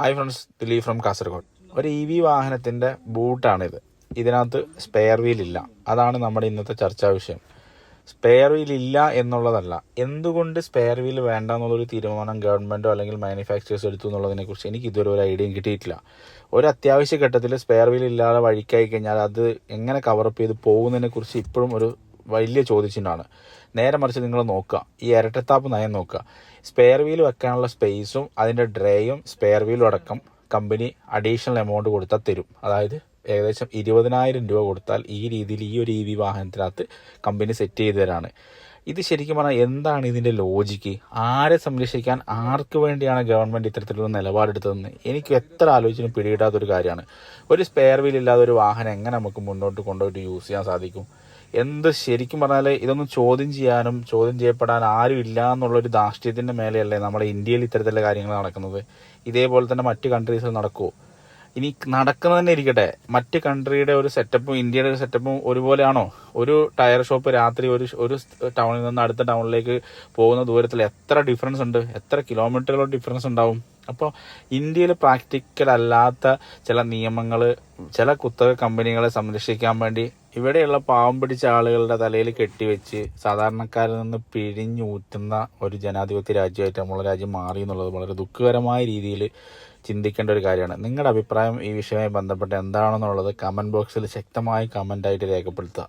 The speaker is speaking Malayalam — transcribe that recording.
Hi friends Dileep from Kasaragod. ഒരു ഇ വി വാഹനത്തിന്റെ ബൂട്ടാണിത്. ഇതിനകത്ത് സ്പെയർ വീൽ ഇല്ല. അതാണ് നമ്മുടെ ഇന്നത്തെ ചർച്ചാ വിഷയം. സ്പെയർ വീൽ ഇല്ല എന്നുള്ളതല്ല. എന്തുകൊണ്ട് സ്പെയർ വീൽ വേണ്ട എന്നുള്ളൊരു തീരുമാനം ഗവൺമെന്റോ അല്ലെങ്കിൽ മാനുഫാക്ചറേഴ്സ് എടുത്തു എന്നുള്ളതിനെ കുറിച്ച് എനിക്ക് ഇതുവരെ ഒരു ഐഡിയയും കിട്ടിയിട്ടില്ല. ഒരു അത്യാവശ്യ ഘട്ടത്തിൽ സ്പെയർ വീൽ ഇല്ലാതെ വഴിക്കായി കഴിഞ്ഞാൽ അത് എങ്ങനെ കവറപ്പ് ചെയ്ത് പോകുന്നതിനെ കുറിച്ച് ഇപ്പോഴും ഒരു വലിയ ചോദ്യചിഹ്നമാണ്. നേരെ മറിച്ച് നിങ്ങൾ നോക്കുക. ഈ ഇരട്ടത്താപ്പ് നയം നോക്കുക. സ്പെയർ വീൽ വെക്കാനുള്ള സ്പേസും അതിന്റെ ഡ്രേയും സ്പെയർ വീലും അടക്കം കമ്പനി അഡീഷണൽ എമൗണ്ട് കൊടുത്താൽ തരും. അതായത് ഏകദേശം ഇരുപതിനായിരം രൂപ കൊടുത്താൽ ഈ രീതിയിൽ ഈ ഒരു ഇ വി വാഹനത്തിനകത്ത് കമ്പനി സെറ്റ് ചെയ്ത് തരാണ്. ഇത് ശരിക്കും പറഞ്ഞാൽ എന്താണ് ഇതിന്റെ ലോജിക്ക് ആരെ സംരക്ഷിക്കാൻ ആർക്ക് വേണ്ടിയാണ് ഗവൺമെന്റ് ഇത്തരത്തിലുള്ള നിലപാടെടുത്തതെന്ന് എനിക്ക് എത്ര ആലോചിച്ചിനും പിടികിട്ടാത്തൊരു കാര്യമാണ്. ഒരു സ്പെയർ വീൽ ഇല്ലാതെ ഒരു വാഹനം എങ്ങനെ നമുക്ക് മുന്നോട്ട് കൊണ്ടുപോയിട്ട് യൂസ് ചെയ്യാൻ സാധിക്കും? എന്ത് ശരിക്കും പറഞ്ഞാൽ ഇതൊന്നും ചോദ്യം ചെയ്യാനും ചോദ്യം ചെയ്യപ്പെടാൻ ആരും ഇല്ല എന്നുള്ളൊരു ധാർഷ്ട്യത്തിന്റെ മേലെയല്ലേ നമ്മുടെ ഇന്ത്യയിൽ ഇത്തരത്തിലുള്ള കാര്യങ്ങൾ നടക്കുന്നത്. ഇതേപോലെ തന്നെ മറ്റ് കൺട്രീസിൽ നടക്കുമോ ഇനി നടക്കുന്നത് തന്നെ ഇരിക്കട്ടെ. മറ്റ് കൺട്രിയുടെ ഒരു സെറ്റപ്പും ഇന്ത്യയുടെ ഒരു സെറ്റപ്പും ഒരുപോലെയാണോ? ഒരു ടയർ ഷോപ്പ് രാത്രി ഒരു ഒരു ടൗണിൽ നിന്ന് അടുത്ത ടൗണിലേക്ക് പോകുന്ന ദൂരത്തിൽ എത്ര ഡിഫറൻസ് ഉണ്ട്? എത്ര കിലോമീറ്ററുകളുടെ ഡിഫറൻസ് ഉണ്ടാവും? അപ്പോൾ ഇന്ത്യയിൽ പ്രാക്ടിക്കൽ അല്ലാത്ത ചില നിയമങ്ങൾ ചില കുത്തക കമ്പനികളെ സംരക്ഷിക്കാൻ വേണ്ടി ഇവിടെയുള്ള പാവം പിടിച്ച ആളുകളുടെ തലയിൽ കെട്ടിവെച്ച് സാധാരണക്കാരിൽ നിന്ന് പിഴിഞ്ഞൂറ്റുന്ന ഒരു ജനാധിപത്യ രാജ്യമായിട്ട് നമ്മളെ രാജ്യം മാറി എന്നുള്ളത് വളരെ ദുഃഖകരമായ രീതിയിൽ ചിന്തിക്കേണ്ട ഒരു കാര്യമാണ്. നിങ്ങളുടെ അഭിപ്രായം ഈ വിഷയവുമായി ബന്ധപ്പെട്ട് എന്താണെന്നുള്ളത് കമന്റ് ബോക്സിൽ ശക്തമായി കമന്റായിട്ട് രേഖപ്പെടുത്തുക.